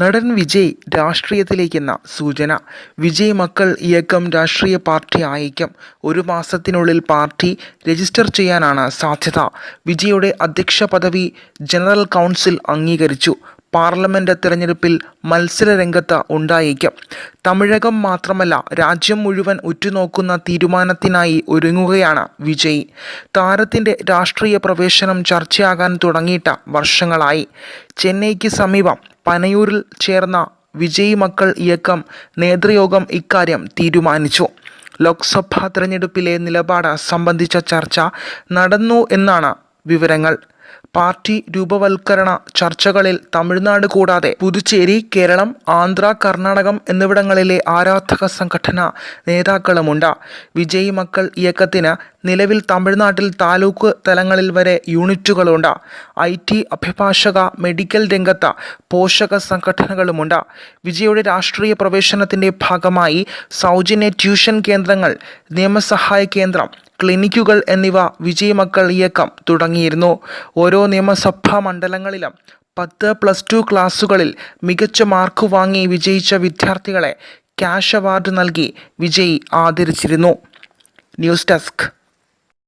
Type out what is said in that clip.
നടൻ വിജയ് രാഷ്ട്രീയത്തിലേക്കെന്ന സൂചന. വിജയ് മക്കൾ ഇയക്കം രാഷ്ട്രീയ പാർട്ടി ആയിക്കും. ഒരു മാസത്തിനുള്ളിൽ പാർട്ടി രജിസ്റ്റർ ചെയ്യാനാണ് സാധ്യത. വിജയുടെ അധ്യക്ഷ പദവി ജനറൽ കൗൺസിൽ അംഗീകരിച്ചു. പാർലമെന്റ് തിരഞ്ഞെടുപ്പിൽ മത്സരരംഗത്ത് ഉണ്ടായേക്കും. തമിഴകം മാത്രമല്ല രാജ്യം മുഴുവൻ ഉറ്റുനോക്കുന്ന തീരുമാനത്തിനായി ഒരുങ്ങുകയാണ് വിജയ്. താരത്തിന്റെ രാഷ്ട്രീയ പ്രവേശനം ചർച്ചയാകാൻ തുടങ്ങിയിട്ട് വർഷങ്ങളായി. ചെന്നൈക്ക് സമീപം പനയൂരിൽ ചേർന്ന വിജയ് മക്കൾ ഇയക്കം നേതൃയോഗം ഇക്കാര്യം തീരുമാനിച്ചു. ലോക്സഭാ തിരഞ്ഞെടുപ്പിലെ നിലപാട് സംബന്ധിച്ച ചർച്ച നടന്നു എന്നാണ് വിവരങ്ങൾ. പാർട്ടി രൂപവൽക്കരണ ചർച്ചകളിൽ തമിഴ്നാട് കൂടാതെ പുതുച്ചേരി കേരളം ആന്ധ്ര കർണാടകം എന്നിവിടങ്ങളിലെ ആരാധക സംഘടന നേതാക്കളുമുണ്ട്. വിജയ് മക്കൾ ഇയക്കത്തിന് നിലവിൽ തമിഴ്നാട്ടിൽ താലൂക്ക് തലങ്ങളിൽ വരെ യൂണിറ്റുകളുണ്ട്. ഐ ടി അഭിഭാഷക മെഡിക്കൽ രംഗത്ത് പോഷക സംഘടനകളുമുണ്ട്. വിജയുടെ രാഷ്ട്രീയ പ്രവേശനത്തിന്റെ ഭാഗമായി സൗജന്യ ട്യൂഷൻ കേന്ദ്രങ്ങൾ നിയമസഹായ കേന്ദ്രം ക്ലിനിക്കുകൾ എന്നിവ വിജയമക്കൾ ഇയക്കം തുടങ്ങിയിരുന്നു. ഓരോ നിയമസഭാ മണ്ഡലങ്ങളിലും പത്ത് പ്ലസ് ടു ക്ലാസ്സുകളിൽ മികച്ച മാർക്ക് വാങ്ങി വിജയിച്ച വിദ്യാർത്ഥികളെ ക്യാഷ് അവാർഡ് നൽകി വിജയി ആദരിച്ചിരുന്നു. News desk.